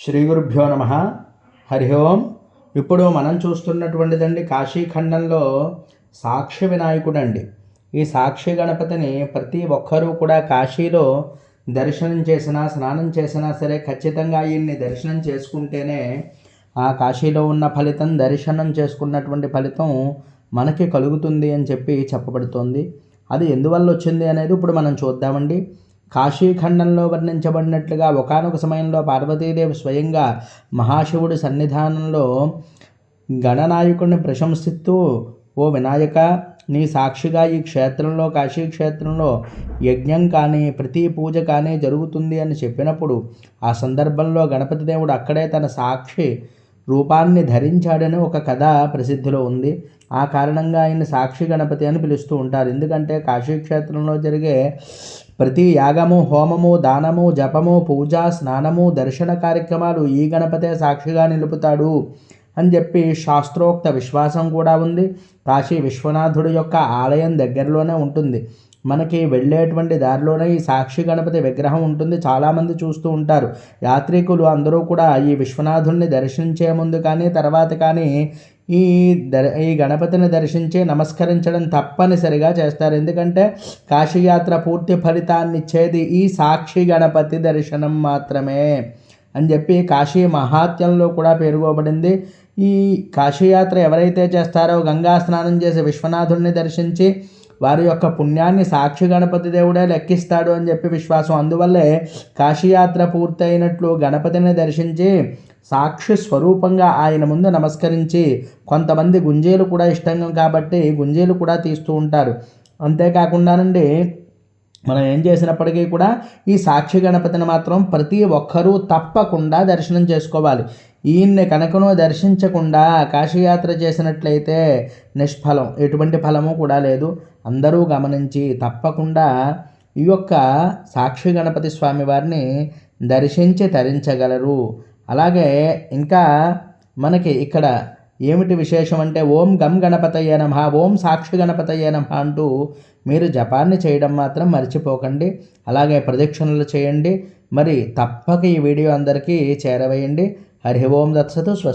శ్రీ గురుభ్యో నమ. హరి ఓం. ఇప్పుడు మనం చూస్తున్నటువంటిదండి కాశీఖండంలో సాక్షి వినాయకుడు అండి ఈ సాక్షి గణపతిని ప్రతి ఒక్కరూ కూడా కాశీలో దర్శనం చేసినా స్నానం చేసినా సరే ఖచ్చితంగా ఈయన్ని దర్శనం చేసుకుంటేనే ఆ కాశీలో ఉన్న ఫలితం దర్శనం చేసుకున్నటువంటి ఫలితం మనకి కలుగుతుంది అని చెప్పి చెప్పబడుతోంది. అది ఎందువల్ల వచ్చింది అనేది ఇప్పుడు మనం చూద్దామండి. కాశీఖండంలో వర్ణించబడినట్లుగా ఒకనొక సమయంలో పార్వతీదేవి స్వయంగా మహాశివుడి సన్నిధానంలో గణనాయకుడిని ప్రశంసిస్తూ ఓ వినాయక నీ సాక్షిగా ఈ క్షేత్రంలో కాశీ క్షేత్రంలో యజ్ఞం కానీ ప్రతి పూజ కానీ జరుగుతుంది అని చెప్పినప్పుడు ఆ సందర్భంలో గణపతి దేవుడు అక్కడే తన సాక్షి రూపాన్ని ధరించాడని ఒక కథ ప్రసిద్ధిలో ఉంది. ఆ కారణంగా ఆయన సాక్షి గణపతి అని పిలుస్తూ ఉంటారు. ఎందుకంటే కాశీక్షేత్రంలో జరిగే ప్రతి యాగము హోమము దానము జపము పూజ స్నానము దర్శన కార్యక్రమాలు ఈ గణపతే సాక్షిగా నిలుపుతాడు అని చెప్పి శాస్త్రోక్త విశ్వాసం కూడా ఉంది. కాశీ విశ్వనాథుడి యొక్క ఆలయం దగ్గరలోనే ఉంటుంది. మనకి వెళ్ళేటువంటి దారిలోనే ఈ సాక్షి గణపతి విగ్రహం ఉంటుంది. చాలామంది చూస్తూ ఉంటారు. యాత్రికులు అందరూ కూడా ఈ విశ్వనాథుడిని దర్శించే ముందు కానీ తర్వాత కానీ ఈ దర్ ఈ గణపతిని దర్శించి నమస్కరించడం తప్పనిసరిగా చేస్తారు. ఎందుకంటే కాశీయాత్ర పూర్తి ఫలితాన్ని ఇచ్చేది ఈ సాక్షి గణపతి దర్శనం మాత్రమే అని చెప్పి కాశీ మహాత్యంలో కూడా పేర్కోబడింది. ఈ కాశీయాత్ర ఎవరైతే చేస్తారో గంగా స్నానం చేసి విశ్వనాథుడిని దర్శించి వారి యొక్క పుణ్యాన్ని సాక్షి గణపతి దేవుడే లెక్కిస్తాడు అని చెప్పి విశ్వాసం. అందువల్లే కాశీయాత్ర పూర్తయినట్లు గణపతిని దర్శించి సాక్షి స్వరూపంగా ఆయన ముందు నమస్కరించి కొంతమంది గుంజీలు కూడా ఇష్టంగా కాబట్టి గుంజీలు కూడా తీస్తూ ఉంటారు. అంతేకాకుండానండి మనం ఏం చేసినప్పటికీ కూడా ఈ సాక్షి గణపతిని మాత్రం ప్రతి ఒక్కరూ తప్పకుండా దర్శనం చేసుకోవాలి. ఈయన్ని కనుకను దర్శించకుండా కాశీయాత్ర చేసినట్లయితే నిష్ఫలం ఎటువంటి ఫలము కూడా లేదు. అందరూ గమనించి తప్పకుండా ఈ యొక్క సాక్షి గణపతి స్వామి వారిని దర్శించి తరించగలరు. అలాగే ఇంకా మనకి ఇక్కడ ఏమిటి విశేషం అంటే ఓం గం గణపతయ్య నమ ఓం సాక్షి గణపతయ్య నమ అంటూ మీరు జపాన్ని చేయడం మాత్రం మర్చిపోకండి. అలాగే ప్రదక్షిణలు చేయండి. మరి తప్పక ఈ వీడియో అందరికీ చేరవేయండి. హరి ఓం దత్సతు స్వస్తి.